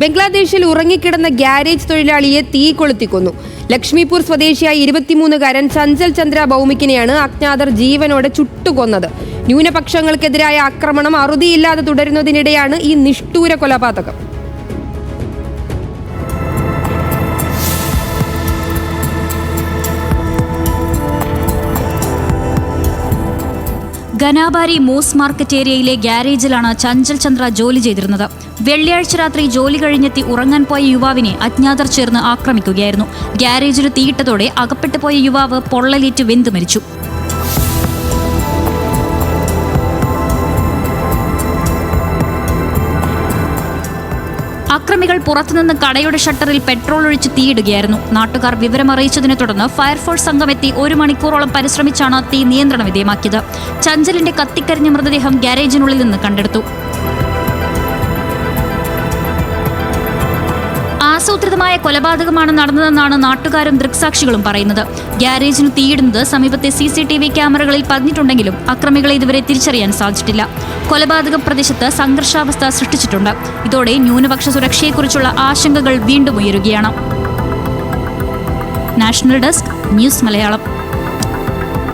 ബംഗ്ലാദേശിൽ ഉറങ്ങിക്കിടന്ന ഗ്യാരേജ് തൊഴിലാളിയെ തീ കൊളുത്തിക്കൊന്നു. ലക്ഷ്മിപൂർ സ്വദേശിയായ ഇരുപത്തിമൂന്നുകാരൻ ചഞ്ചൽ ചന്ദ്ര ഭൗമിക്കിനെയാണ് അജ്ഞാതർ ജീവനോടെ ചുട്ടുകൊന്നത്. ന്യൂനപക്ഷങ്ങൾക്കെതിരായ ആക്രമണം അറുതിയില്ലാതെ തുടരുന്നതിനിടെയാണ് ഈ നിഷ്ഠൂര കൊലപാതകം. ഗനാബാരി മൂസ് മാർക്കറ്റ് ഏരിയയിലെ ഗ്യാരേജിലാണ് ചഞ്ചൽ ചന്ദ്ര ജോലി ചെയ്തിരുന്നത്. വെള്ളിയാഴ്ച രാത്രി ജോലി കഴിഞ്ഞെത്തി ഉറങ്ങാൻ പോയ യുവാവിനെ അജ്ഞാതർ ചേർന്ന് ആക്രമിക്കുകയായിരുന്നു. ഗ്യാരേജിൽ തീയിട്ടതോടെ അകപ്പെട്ടു പോയ യുവാവ് പൊള്ളലേറ്റ് വെന്തു മരിച്ചു. അക്രമികൾ പുറത്തുനിന്ന് കടയുടെ ഷട്ടറിൽ പെട്രോൾ ഒഴിച്ച് തീയിടുകയായിരുന്നു. നാട്ടുകാർ വിവരമറിയിച്ചതിനെ തുടർന്ന് ഫയർഫോഴ്സ് സംഘം എത്തി ഒരു മണിക്കൂറോളം പരിശ്രമിച്ചാണ് തീ നിയന്ത്രണ വിധേയമാക്കിയത്. ചഞ്ചലിന്റെ കത്തിക്കരിഞ്ഞ മൃതദേഹം ഗ്യാരേജിനുള്ളിൽ നിന്ന് കണ്ടെടുത്തു. ആസൂത്രിതമായ കൊലപാതകമാണ് നടന്നതെന്നാണ് നാട്ടുകാരും ദൃക്സാക്ഷികളും പറയുന്നത്. ഗ്യാരേജിന് തീയിടുന്നത് സമീപത്തെ സി സി ടി വി ക്യാമറകളിൽ പതിഞ്ഞിട്ടുണ്ടെങ്കിലും അക്രമികളെ ഇതുവരെ തിരിച്ചറിയാൻ സാധിച്ചിട്ടില്ല. കൊലപാതക പ്രദേശത്ത് സംഘർഷാവസ്ഥ സൃഷ്ടിച്ചിട്ടുണ്ട്. ഇതോടെ ന്യൂനപക്ഷ സുരക്ഷയെക്കുറിച്ചുള്ള ആശങ്കകൾ വീണ്ടും ഉയരുകയാണ്. National desk news Malayalam.